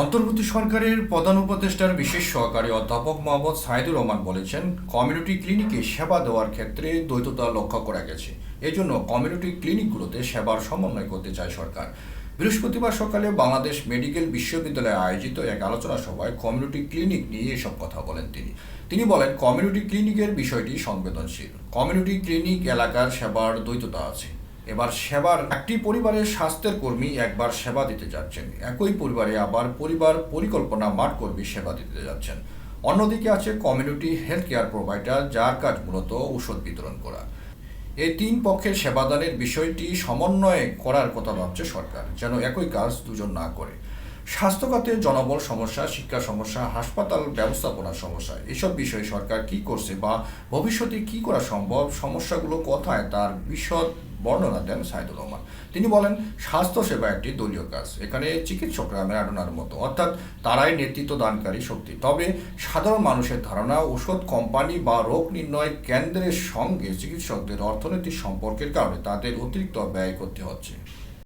অন্তর্বর্তী সরকারের প্রধান উপদেষ্টার বিশেষ সহকারী অধ্যাপক মোহাম্মদ সাইদুর রহমান বলেছেন, কমিউনিটি ক্লিনিকে সেবা দেওয়ার ক্ষেত্রে দ্বৈততা লক্ষ্য করা গেছে। এজন্য কমিউনিটি ক্লিনিকগুলোতে সেবার সমন্বয় করতে চায় সরকার। বৃহস্পতিবার সকালে বাংলাদেশ মেডিকেল বিশ্ববিদ্যালয়ে আয়োজিত এক আলোচনা সভায় কমিউনিটি ক্লিনিক নিয়ে এসব কথা বলেন তিনি। তিনি বলেন, কমিউনিটি ক্লিনিকের বিষয়টি সংবেদনশীল। কমিউনিটি ক্লিনিক এলাকার সেবার দ্বৈততা আছে। এবার সেবার, একটি পরিবারের স্বাস্থ্যের কর্মী একবার সেবা দিতে যাচ্ছেন। একই পরিবারে আবার পরিবার পরিকল্পনা মাঠ কর্মী সেবা দিতে যাচ্ছেন। অন্যদিকে আছে কমিউনিটি হেলথ কেয়ার প্রোভাইডার যার কাজ মূলত ঔষধ বিতরণ করা। এই তিন পক্ষের সেবাদানের বিষয়টি সমন্বয়ে করার কথা ভাবছে সরকার, যেন একই কাজ দুজন না করে। স্বাস্থ্যখাতে জনবল সমস্যা, শিক্ষা সমস্যা, হাসপাতাল ব্যবস্থাপনার সমস্যা, এসব বিষয়ে সরকার কি করছে বা ভবিষ্যতে কি করা সম্ভব, সমস্যাগুলো কোথায় তার বিশদ বর্ণনা দেন সাইদুর রহমান। তিনি বলেন, স্বাস্থ্যসেবা একটি দলীয় কাজ, এখানে চিকিৎসকরা ম্যারাডোনার মতো, অর্থাৎ তারাই নেতৃত্ব দানকারী শক্তি। তবে সাধারণ মানুষের ধারণা, ওষুধ কোম্পানি বা রোগ নির্ণয় কেন্দ্রের সঙ্গে চিকিৎসকদের অর্থনৈতিক সম্পর্কের কারণে তাদের অতিরিক্ত ব্যয় করতে হচ্ছে।